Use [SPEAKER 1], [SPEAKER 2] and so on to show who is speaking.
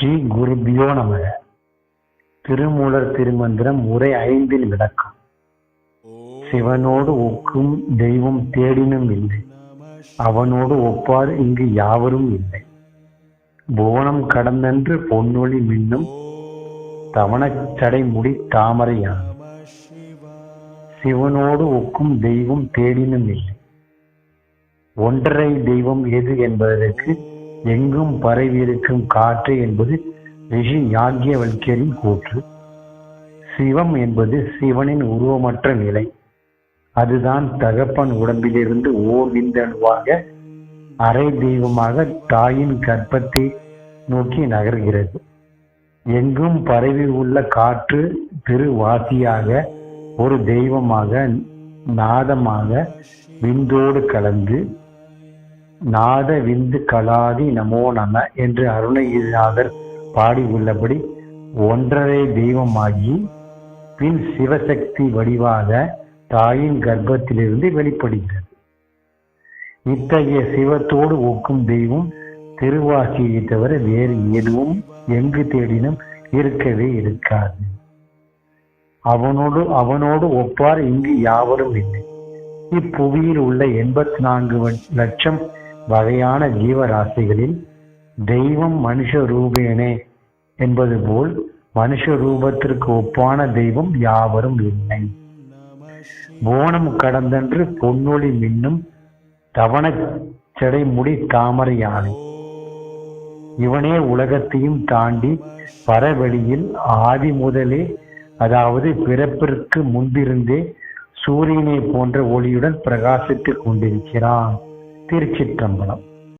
[SPEAKER 1] ஸ்ரீ குருபியோ நமக. திருமூலர் திருமந்திரம் உரை ஐந்தில் விளக்கம். சிவனோடு ஒக்கும் தெய்வம் தேடினும் இல்லை. அவனோடு ஒப்பார் இங்கு யாவரும் இல்லை. புவனம் கடந்தென்று பொன்னொழி மின்னும் தவணச்சடை முடி தாமரையான. சிவனோடு ஒக்கும் தெய்வம் தேடினும் இல்லை. ஒன்றரை தெய்வம் எது என்பதற்கு எங்கும் பரவியிருக்கும் காற்று என்பது ரிஷி யாக்கியவல்யரின் கூற்று. சிவம் என்பது சிவனின் உருவமற்ற நிலை. அதுதான் தகப்பன் உடம்பிலிருந்து ஓர் விந்தணுவாக அரை தெய்வமாக தாயின் கற்பத்தை நோக்கி நகர்கிறது. எங்கும் பரவி உள்ள காற்று திருவாசியாக ஒரு தெய்வமாக நாதமாக விந்தோடு கலந்து நாத விந்து கலாதி நமோ நம என்று அருணகிரிநாதர் பாடியுள்ளபடி ஒன்றரை தெய்வமாகி பின் சிவசக்தி வடிவாக தாயின் கர்ப்பத்திலிருந்து வெளிப்படுகிறது. இத்தகைய சிவத்தோடு ஒக்கும் தெய்வம் திருவாசியை தவிர வேறு எதுவும் எங்கு தேடினும் இருக்கவே இருக்காது. அவனோடு அவனோடு ஒப்பார் இங்கு யாவரும் இல்லை. இப்புவியில் உள்ள எண்பத்தி நான்கு லட்சம் வகையான ஜீவராசிகளில் தெய்வம் மனுஷ ரூபேனே என்பது போல் மனுஷ ரூபத்திற்கு ஒப்பான தெய்வம் யாவரும் இல்லை. போனம் கடந்தன்று பொன்னொழி மின்னும் தவண செடைமுடி தாமரை யானை. இவனே உலகத்தையும் தாண்டி பரவெளியில் ஆதி முதலே அதாவது பிறப்பிற்கு முன்பிருந்தே சூரியனை போன்ற ஒளியுடன் பிரகாசித்துக் கொண்டிருக்கிறான். திருச்சிற்றம்பலம்.